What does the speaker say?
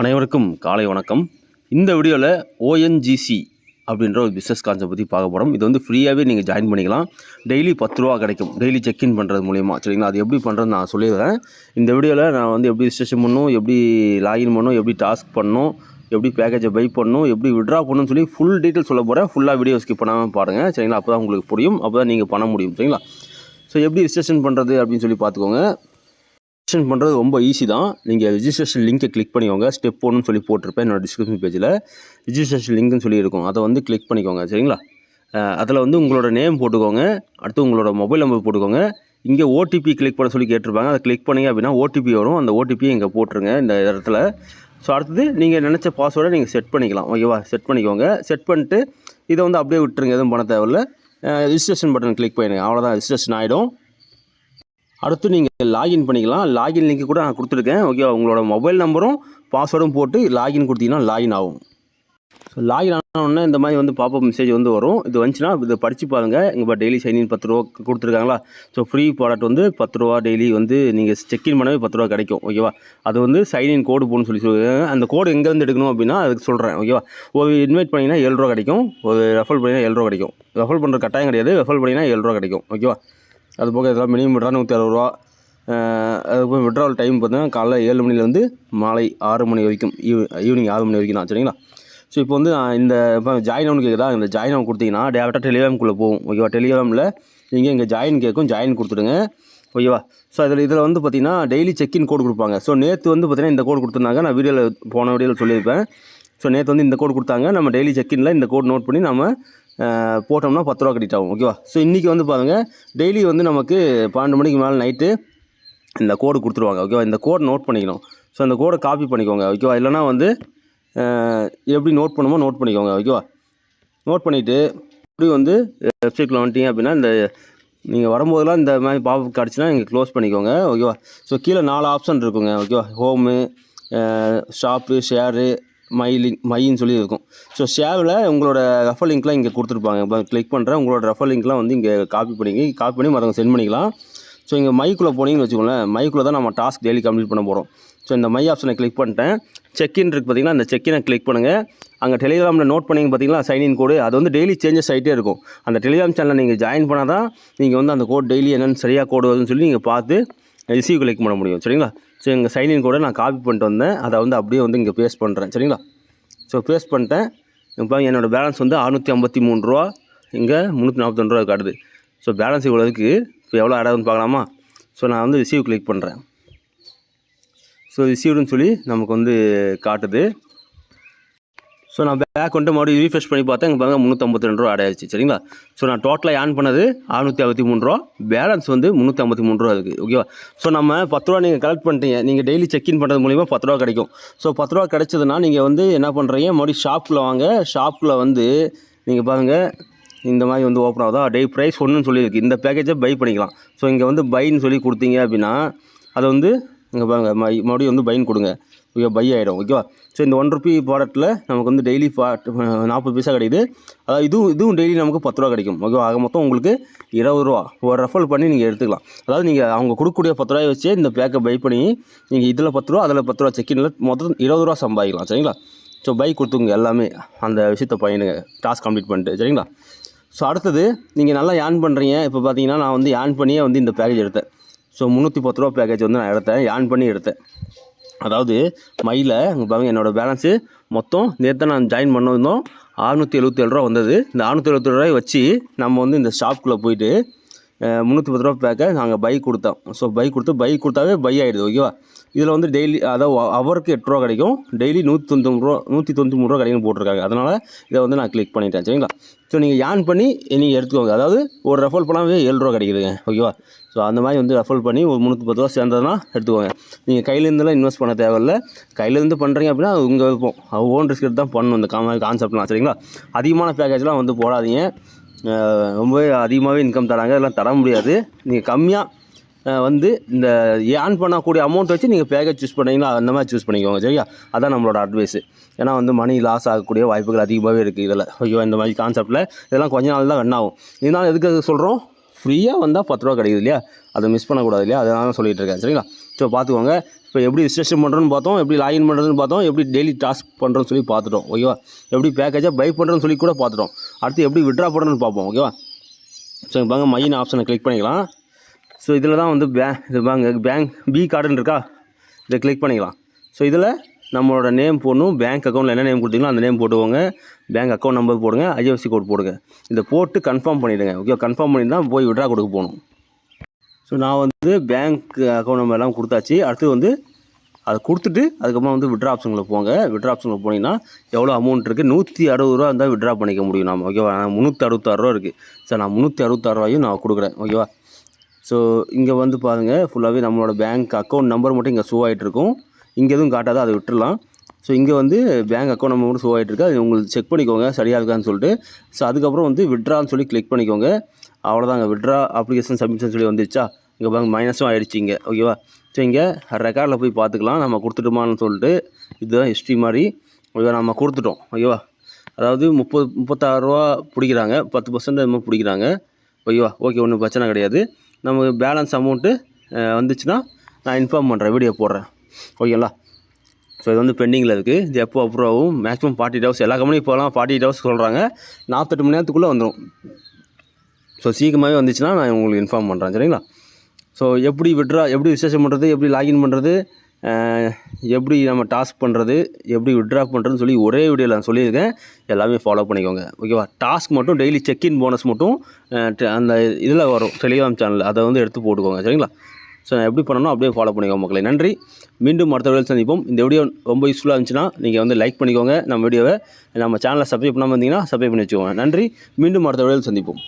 அனைவருக்கும் காலை வணக்கம். இந்த வீடியோவில் ஓஎன்ஜிசி அப்படின்ற ஒரு பிஸ்னஸ் கான்செப்ட் பற்றி பார்க்க போகிறோம் இது வந்து ஃப்ரீயாகவே நீங்கள் ஜாயின் பண்ணிக்கலாம். டெய்லி பத்து ரூபா கிடைக்கும். டெய்லி செக்இன் பண்ணுறது மூலிமா சரிங்களா? அது எப்படி பண்ணுறது நான் சொல்லிடுறேன். இந்த வீடியோவில் நான் வந்து எப்படி ரிஜிஸ்ட்ரேஷன் பண்ணணும் எப்படி லாகின் பண்ணணும் எப்படி டாஸ்க் பண்ணணும் எப்படி பேக்கேஜை பை பண்ணணும் எப்படி விட்ரா பண்ணணும்னு சொல்லி ஃபுல் டீட்டெயில் சொல்ல போகிறேன் ஃபுல்லாக வீடியோ ஸ்கிப் பண்ணாமல் பாருங்கள் சரிங்களா? அப்போ தான் உங்களுக்கு புரியும். அப்போ தான் நீங்கள் பண்ண முடியும். சரிங்களா? ஸோ எப்படி ரிஜிஸ்ட்ரேஷன் பண்ணுறது அப்படின்னு சொல்லி பார்த்துக்கோங்க. ரிஜிஸ்ட்ரேஷன் பண்ணுறது ரொம்ப ஈஸி தான். நீங்கள் ரிஜிஸ்ட்ரேஷன் லிங்கை கிளிக் பண்ணிக்கோங்க. ஸ்டெப் ஒன்னு சொல்லி போட்டிருப்பேன். என்னோட டிஸ்கிரிப்ஷன் பேஜில் ரிஜிஸ்ட்ரேஷன் லிங்க்னு சொல்லி இருக்கும். அதை வந்து கிளிக் பண்ணிக்கோங்க. சரிங்களா? அதில் வந்து உங்களோட நேம் போட்டுக்கோங்க. அடுத்து உங்களோட மொபைல் நம்பர் போட்டுக்கோங்க. இங்கே ஓடிபி கிளிக் பண்ண சொல்லி கேட்டிருப்பாங்க. அதை கிளிக் பண்ணீங்க அப்படின்னா ஓடிபி வரும். அந்த ஓடிபியை இங்கே போட்டுருங்க இந்த இடத்துல. ஸோ அடுத்தது நீங்கள் நினச்ச பாஸ்வேர்டை நீங்கள் செட் பண்ணிக்கலாம். ஓகேவா செட் பண்ணிக்கோங்க. செட் பண்ணிட்டு இதை வந்து அப்படியே விட்டுருங்க. எதுவும் பண்ண தேவையில்ல. ரிஜிஸ்ட்ரேஷன் பட்டன் கிளிக் பண்ணுங்க அவ்வளோதான் ரிஜிஸ்ட்ரேஷன் ஆகிடும் அடுத்து நீங்கள் லாகின் பண்ணிக்கலாம். லாகின் லிங்க் கூட நான் கொடுத்துருக்கேன். ஓகேவா உங்களோட மொபைல் நம்பரும் பாஸ்வேர்டும் போட்டு லாகின் கொடுத்தீங்கன்னா லாகின் ஆகும். ஸோ லாகின் ஆனோடனே இந்த மாதிரி வந்து பாப்பப் மெசேஜ் வந்து வரும். இது வந்துச்சுன்னா இதை படித்து பாருங்கள் இங்கே டெய்லி சைன்இன் பத்து ரூபா கொடுத்துருக்காங்களா? ஸோ ஃப்ரீ ப்ராடக்ட் வந்து பத்து ரூபா டெய்லி வந்து நீங்கள் செக்இன் பண்ணவே பத்து ரூபா கிடைக்கும். ஓகேவா அது வந்து சைன்இன் கோடு போகணும்னு சொல்லி சொல்லுவாங்க அந்த கோடு எங்கேருந்து எடுக்கணும் அப்படின்னா அதுக்கு சொல்கிறேன் ஓகேவா ஒரு இன்வைட் பண்ணிங்கன்னா ஏழு ரூபா கிடைக்கும். ஒரு ரெஃபர் பண்ணிங்கன்னா ஏழு ரூபா கிடைக்கும். ரெஃபர் பண்ணுற கட்டாயம் கிடையாது. ரெஃபர் பண்ணிங்கன்னா ஏழு ரூபா கிடைக்கும். ஓகேவா அது போக இதெல்லாம் மினிமம் விட்ரா நூற்றி அறுபது ரூபா. அதுக்கப்புறம் விட்ராவல் டைம் பார்த்தீங்கன்னா காலைல ஏழு மணிலேருந்து மாலை ஆறு மணி வரைக்கும் ஈவ் ஈவினிங் ஆறு மணி வரைக்கும் தான் சரிங்களா? ஸோ இப்போ வந்து நான் இந்த இப்போ ஜாயின் ஆன் கேட்குதா இந்த ஜாயின் ஆன் கொடுத்தீங்கன்னா டேரெக்டாக டெலிகிராம்குள்ளே போகும் ஓகேவா டெலிகிராமில் நீங்கள் இங்கே ஜாயின் கேட்கும் ஜாயின் கொடுத்துடுங்க ஓகேவா ஸோ அதில் இதில் வந்து பார்த்தீங்கன்னா டெய்லி செக்இன் கோடு கொடுப்பாங்க. ஸோ நேற்று வந்து பார்த்தீங்கன்னா இந்த கோடு கொடுத்துருந்தாங்க. நான் வீடியோவில் போன வீடியோவில் சொல்லியிருப்பேன். ஸோ நேற்று வந்து இந்த கோடு கொடுத்தாங்க. நம்ம டெய்லி செக்இனில் இந்த கோட் நோட் பண்ணி நம்ம போட்டோம்னா பத்து ரூபா கிரெடிட் ஆகும் ஓகேவா ஸோ இன்றைக்கி வந்து பாருங்கள் டெய்லி வந்து நமக்கு பன்னெண்டு மணிக்கு மேலே நைட்டு இந்த கோடு கொடுத்துருவாங்க ஓகேவா இந்த கோடை நோட் பண்ணிக்கணும். ஸோ அந்த கோடை காப்பி பண்ணிக்கோங்க ஓகேவா இல்லைனா வந்து எப்படி நோட் பண்ணுமோ நோட் பண்ணிக்கோங்க ஓகேவா நோட் பண்ணிவிட்டு இப்படி வந்து வெப்சைட்டில் வந்துட்டீங்க அப்படின்னா இந்த நீங்கள் வரும்போதெல்லாம் இந்த மாதிரி பாப் கிடச்சின்னா நீங்கள் க்ளோஸ் பண்ணிக்கோங்க ஓகேவா ஸோ கீழே நாலு ஆப்ஷன் இருக்குங்க ஓகேவா home shop share my link மைன்னு சொல்லி இருக்கும் ஸோ ஷேவில் உங்களோட ரெஃபர் லிங்க்லாம் இங்கே கொடுத்துருப்பாங்க. இப்போ கிளிக் பண்ணுறேன் உங்களோட ரெஃபர் லிங்க்லாம் வந்து இங்கே காப்பி பண்ணிங்க காப்பி பண்ணி மற்றவங்க சென்ட் பண்ணிக்கலாம். ஸோ இங்கே மைக்குள்ளே போனீங்கன்னு வச்சுக்கோங்களேன். மைக்குள்ளே தான் நம்ம டாஸ்க் டெய்லி கம்ப்ளீட் பண்ண போகிறோம் ஸோ இந்த மை ஆப்ஷனை கிளிக் பண்ணிட்டேன். செக்இன் இருக்குது பார்த்தீங்கன்னா அந்த செக்இனை கிளிக் பண்ணுங்கள் அங்கே டெலிகிராமில் நோட் பண்ணிங்க பார்த்தீங்களா சைன்இன் கோடு அது வந்து டெய்லி சேஞ்சஸ் ஆகிட்டே இருக்கும். அந்த டெலிகிராம் சேனலில் நீங்கள் ஜாயின் பண்ணால் தான் நீங்கள் வந்து அந்த கோட் டெய்லி என்னென்னு சரியாக கோடு வருதுன்னு சொல்லி நீங்கள் பார்த்து ரிசீவ் கிளிக் பண்ண முடியும். சரிங்களா? ஸோ எங்கள் சைன்இன் கூட நான் காப்பி பண்ணிட்டு வந்தேன். அதை வந்து அப்படியே வந்து இங்கே பேஸ்ட் பண்ணுறேன் சரிங்களா? ஸோ பேஸ்ட் பண்ணிட்டேன். இப்போ என்னோடய பேலன்ஸ் வந்து அறுநூற்றி ஐம்பத்தி மூணு ரூபா. இங்கே முந்நூற்றி நாற்பத்தொன்று ரூபா காட்டுது. ஸோ பேலன்ஸ் இவ்வளோதுக்கு இப்போ எவ்வளோ ஆடாதுன்னு பார்க்கலாமா? ஸோ நான் வந்து ரிசீவ் கிளிக் பண்ணுறேன் ஸோ ரிசீவ்டுன்னு சொல்லி நமக்கு வந்து காட்டுது. ஸோ நான் பேக் வந்துட்டு மறுபடியும் ரீஃப்ரெஷ் பண்ணி பார்த்தேன். இங்கே பாருங்க முந்நூற்றம்பத்தி ரெண்டு ரூபா ஆட் ஆயிடுச்சு சரிங்களா? ஸோ நான் டோட்டலாக ஏன் பண்ணது அறுநூற்றி அறுபத்தி மூணு ரூபா. பேலன்ஸ் வந்து முந்நூற்றி ஐம்பத்தி மூணு ரூபா இருக்குது ஓகேவா ஸோ நம்ம பத்து ரூபா நீங்கள் கலெக்ட் பண்ணிட்டீங்க. நீங்கள் டெய்லி செக்இன் பண்ணுறது மூலிமா பத்து ரூபா கிடைக்கும். ஸோ பத்து ரூபா கிடைச்சதுன்னா நீங்கள் வந்து என்ன பண்ணுறீங்க மறுபடியும் ஷாப்பில் வாங்க. ஷாப்பில் வந்து நீங்கள் பாருங்கள் இந்த மாதிரி வந்து ஓப்பன் ஆகுதா? டே ப்ரைஸ் ஒன்றுன்னு சொல்லியிருக்கு. இந்த பேக்கேஜை பை பண்ணிக்கலாம். ஸோ இங்கே வந்து பைன்னு சொல்லி கொடுத்தீங்க அப்படின்னா அதை வந்து இங்கே பாருங்கள் மறுபடியும் வந்து பைன் கொடுங்க. பை ஆகிடும் ஓகேவா ஸோ இந்த ஒன் ருபி ப்ராடக்ட்டில் நமக்கு வந்து டெய்லி நாற்பது பைசா கிடைக்குது. அதாவது இதுவும் இதுவும் டெய்லி நமக்கு பத்து ரூபா கிடைக்கும் ஓகேவா ஆக மொத்தம் உங்களுக்கு இருபது ரூபா. ஒரு ரெஃபர் பண்ணி நீங்கள் எடுத்துக்கலாம். அதாவது நீங்கள் அவங்க கொடுக்கக்கூடிய பத்து ரூபாய் வச்சே இந்த பேக்கை பை பண்ணி நீங்கள் இதில் பத்து ரூபா அதில் பத்து ரூபா செக்கினில் மொத்தம் இருபது ரூபா சம்பாதிக்கலாம் சரிங்களா? ஸோ பை கொடுத்துங்க எல்லாமே. அந்த விஷயத்தை பையனுங்க. டாஸ்க் கம்ப்ளீட் பண்ணிட்டு சரிங்களா? ஸோ அடுத்தது நீங்கள் நல்லா ஏர்ன் பண்ணுறீங்க இப்போ பார்த்தீங்கன்னா நான் வந்து ஏர்ன் பண்ணியே வந்து இந்த பேக்கேஜ் எடுத்தேன். ஸோ முந்நூற்றி பத்து ரூபா பேக்கேஜ் வந்து நான் எடுத்தேன். ஏர்ன் பண்ணி எடுத்தேன். அதாவது மையில் இங்கே பாருங்கள் என்னோடய பேலன்ஸு மொத்தம் நேற்று நான் ஜாயின் பண்ணிருந்தோம் அறுநூற்றி எழுபத்தி ஏழு ரூபா வந்தது. இந்த அறுநூற்றி எழுபத்தி ரூபாய் வச்சு நம்ம வந்து இந்த ஷாப்புக்குள்ளே போயிட்டு முந்நூற்றி பத்து ரூபா பேக்கை நாங்கள் பை கொடுத்தோம். ஸோ பை கொடுத்து பை கொடுத்தாவே பை ஆகிடுது ஓகேவா இதில் வந்து டெய்லி அதாவது அவருக்கு எட்டு ரூபா கிடைக்கும். டெய்லி நூற்றி தொண்ணூறு ரூபா நூற்றி தொண்ணூற்றி மூணு ரூபா கிடைக்கும்னு போட்டிருக்காங்க. அதனால் இதை வந்து நான் கிளிக் பண்ணிட்டேன் சரிங்களா? ஸோ நீங்கள் ஏர்ன் பண்ணி நீங்கள் எடுத்துக்கோங்க. அதாவது ஒரு ரெஃபர் பண்ணாவே ஏழு ரூபா கிடைக்குதுங்க ஓகேவா ஸோ அந்த மாதிரி வந்து ரெஃபல் பண்ணி ஒரு முந்நூற்றி பத்து ரூபா சேர்ந்ததுன்னா எடுத்துக்கோங்க. நீங்கள் கையிலேருந்துலாம் இன்வெஸ்ட் பண்ண தேவையில்ல. கையிலேருந்து பண்ணுறீங்க அப்படின்னா அது உங்கள் விருப்பம். ஓன் ரிஸ்க் எடுத்து தான் பண்ணணும் இந்த காம கான்செப்ட்லாம் சரிங்களா? அதிகமான பேக்கேஜ்லாம் வந்து போடாதீங்க. ரொம்பவே அதிகமாகவே இன்கம் தராங்க. அதெல்லாம் தர முடியாது. நீங்கள் கம்மியாக வந்து இந்த ஏர்ன் பண்ணக்கூடிய அமௌண்ட் வச்சு நீங்கள் பேக்கேஜ் சூஸ் பண்ணிங்கன்னா அந்த மாதிரி சூஸ் பண்ணிக்கோங்க. சரியா? அதான் நம்மளோட அட்வைஸு ஏன்னா வந்து மணி லாஸ் ஆகக்கூடிய வாய்ப்புகள் அதிகமாகவே இருக்குது இதில். ஐயோ இந்த மாதிரி கான்செப்ட்டில் இதெல்லாம் கொஞ்ச நாள் தான் ரன் ஆகும். இதனால் எதுக்கு சொல்கிறோம் ஃப்ரீயாக வந்தால் பத்து ரூபா கிடைக்குது இல்லையா? அதை மிஸ் பண்ணக்கூடாது இல்லையா? அதனால சொல்லிகிட்டு இருக்கேன். சரிங்களா? ஸோ பார்த்துக்கோங்க. இப்போ எப்படி ரிஜிஸ்ட்ரேஷன் பண்ணுறோன்னு பார்த்தோம் எப்படி லாகின் பண்ணுறதுன்னு பார்த்தோம் எப்படி டெய்லி டாஸ்க் பண்ணுறோன்னு சொல்லி பார்த்துட்டோம் ஓகேவா எப்படி பேக்கேஜாக பை பண்ணுறோன்னு சொல்லி கூட பார்த்துட்டோம். அடுத்து எப்படி விட்ரா பண்ணுறோன்னு பார்ப்போம் ஓகேவா ஸோ பாங்க மையின் ஆப்ஷனை கிளிக் பண்ணிக்கலாம். ஸோ இதில் தான் வந்து பே இது பாங்க பேங்க் பி கார்டுன்னு இருக்கா? இதை கிளிக் பண்ணிக்கலாம். ஸோ இதில் நம்மளோட நேம் போடணும் பேங்க் அக்கௌண்ட்டில் என்ன நேம் கொடுத்தீங்களோ அந்த நேம் போட்டுக்கோங்க. பேங்க் அக்கௌண்ட் நம்பர் போடுங்க ஐஎஃப்சி கோட் போடுங்க. இதை போட்டு கன்ஃபார்ம் பண்ணிவிடுங்க ஓகே கன்ஃபார்ம் பண்ணி தான் போய் விட்ரா கொடுக்க போகணும். ஸோ நான் வந்து பேங்க் அக்கௌண்ட் நம்பர் எல்லாம் கொடுத்தாச்சு. அடுத்து வந்து அதை கொடுத்துட்டு அதுக்கப்புறம் வந்து விட்ரா ஆப்ஷனில் போங்க. விட்ரா ஆப்ஷனில் போனீங்கன்னா எவ்வளோ அமௌண்ட் இருக்குது நூற்றி அறுபது ரூபா இருந்தால் விட்ரா பண்ணிக்க முடியும் நம்ம ஓகேவா நான் முந்நூற்றி அறுபத்தாறு ரூபா இருக்குது சார் நான் முந்நூற்றி அறுபத்தாறு ரூபாயும் நான் கொடுக்குறேன். ஓகேவா ஸோ இங்கே வந்து பாருங்கள் ஃபுல்லாகவே நம்மளோட பேங்க் அக்கௌண்ட் நம்பர் மட்டும் இங்கே ஷோ ஆகிட்டுருக்கும் இங்கே எதுவும் காட்டாத அதை விட்டுடலாம் ஸோ இங்கே வந்து பேங்க் அக்கௌண்ட் நம்பர் மட்டும் ஷோ ஆகிட்டு இருக்கு. அது உங்களுக்கு செக் பண்ணிக்கோங்க. சரியாக இருக்கான்னு சொல்லிட்டு. ஸோ அதுக்கப்புறம் வந்து விட்ரான்னு சொல்லி கிளிக் பண்ணிக்கோங்க. அவ்வளோதாங்க விட்ரா அப்ளிகேஷன் சப்மிஷன் சொல்லி வந்துருச்சா? இங்கே பாருங்க மைனஸும் ஆயிடுச்சு இங்கே. ஓகேவா ஸோ இங்கே ரெக்கார்டில் போய் பார்த்துக்கலாம். நம்ம கொடுத்துட்டோமான்னு சொல்லிட்டு இதுதான் ஹிஸ்ட்ரி மாதிரி ஓகேவா நம்ம கொடுத்துட்டோம். ஓகேவா அதாவது முப்பது முப்பத்தாறுரூவா பிடிக்கிறாங்க. பத்து பர்சன்ட் நம்ம பிடிக்கிறாங்க. ஓகேவா ஓகே ஒன்றும் பிரச்சனை கிடையாது. நமக்கு பேலன்ஸ் அமௌண்ட்டு வந்துச்சுன்னா நான் இன்ஃபார்ம் பண்ணுறேன் வீடியோ போடுறேன். ஓகேங்களா ஸோ இது வந்து பெண்டிங்கில் இருக்குது இது எப்போ அப்ரூவ் ஆகும்? மேக்ஸிமம் ஃபார்ட்டி எயிட் ஹவர்ஸ் எல்லா கம்பெனியும் இப்போலாம் ஃபார்ட்டி ஹவர்ஸ் சொல்கிறாங்க நாற்பத்தெட்டு மணி நேரத்துக்குள்ளே வந்துடும் ஸோ சீக்கிரமாகவே வந்துச்சுன்னா நான் உங்களுக்கு இன்ஃபார்ம் பண்ணுறேன் சரிங்களா? ஸோ எப்படி விட்ரா எப்படி விசேஷம் பண்ணுறது எப்படி லாகின் பண்ணுறது எப்படி நம்ம டாஸ்க் பண்ணுறது எப்படி விட்ரா பண்ணுறதுன்னு சொல்லி ஒரே வீடியோவில் நான் சொல்லியிருக்கேன். எல்லாமே ஃபாலோ பண்ணிக்கோங்க ஓகேவா டாஸ்க் மட்டும் டெய்லி செக்இன் போனஸ் மட்டும் அந்த இதில் வரும் டெலிகிராம் சேனல் அதை வந்து எடுத்து போட்டுக்கோங்க சரிங்களா? ஸோ நான் எப்படி பண்ணணும் அப்படியே ஃபாலோ பண்ணிக்கோங்க மக்களை. நன்றி. மீண்டும் அடுத்த வீடியோ சந்திப்போம். இந்த வீடியோ ரொம்ப யூஸ்ஃபுல்லாக இருந்துச்சுன்னா நீங்கள் வந்து லைக் பண்ணிக்கோங்க நம்ம வீடியோவை நம்ம சேனலை சப்ஸ்கிரைப் பண்ணாமல் இருந்தீங்கன்னா சப்ஸ்கிரைப் பண்ணி வச்சுக்கோங்க. நன்றி. மீண்டும் அடுத்த வீடியோ சந்திப்போம்.